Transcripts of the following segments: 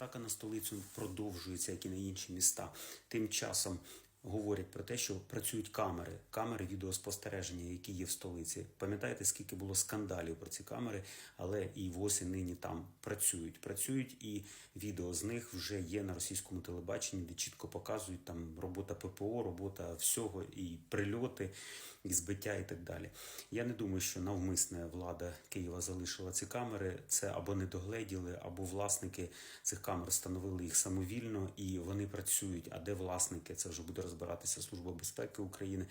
атака на столицю продовжується, як і на інші міста. Тим часом говорять про те, що працюють камери, камери відеоспостереження, які є в столиці. Пам'ятаєте, скільки було скандалів про ці камери, але і ВОЗ і нині там працюють. Працюють, і відео з них вже є на російському телебаченні, де чітко показують там робота ППО, робота всього, і прильоти, і збиття, і так далі. Я не думаю, що навмисне влада Києва залишила ці камери. Це або не догледіли, або власники цих камер встановили їх самовільно і вони працюють. А де власники? Це вже буде розбиратися Служба безпеки України.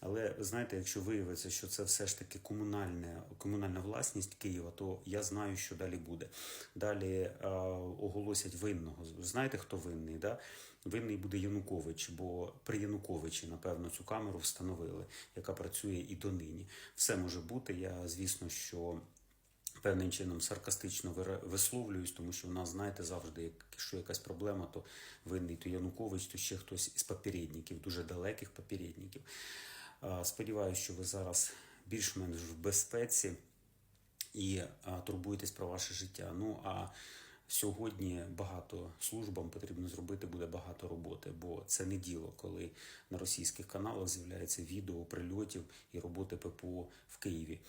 Але знаєте, якщо виявиться, що це все ж таки комунальне, комунальна власність Києва, то я знаю, що далі буде. Далі е, оголосять винного. Знаєте, хто винний? Да? Винний буде Янукович, бо при Януковичі, напевно, цю камеру встановили, яка працює і донині. Все може бути. Я, звісно, що певним чином саркастично висловлююсь, тому що у нас, знаєте, завжди, якщо якась проблема, то винний то Янукович, то ще хтось із попередників, дуже далеких попередників. Сподіваюся, що ви зараз більш-менш в безпеці і турбуєтесь про ваше життя. Ну а сьогодні багато службам потрібно зробити буде багато роботи, бо це не діло, коли на російських каналах з'являється відео прильотів і роботи ППО в Києві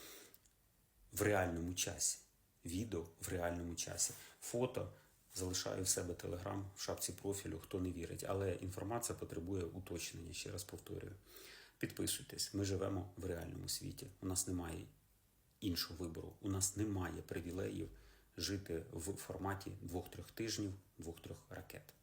в реальному часі. Відео в реальному часі. Фото залишаю в себе телеграм в шапці профілю, хто не вірить. Але інформація потребує уточнення, ще раз повторюю. Підписуйтесь, ми живемо в реальному світі. У нас немає іншого вибору. У нас немає привілеїв жити в форматі двох-трьох тижнів, двох-трьох ракет.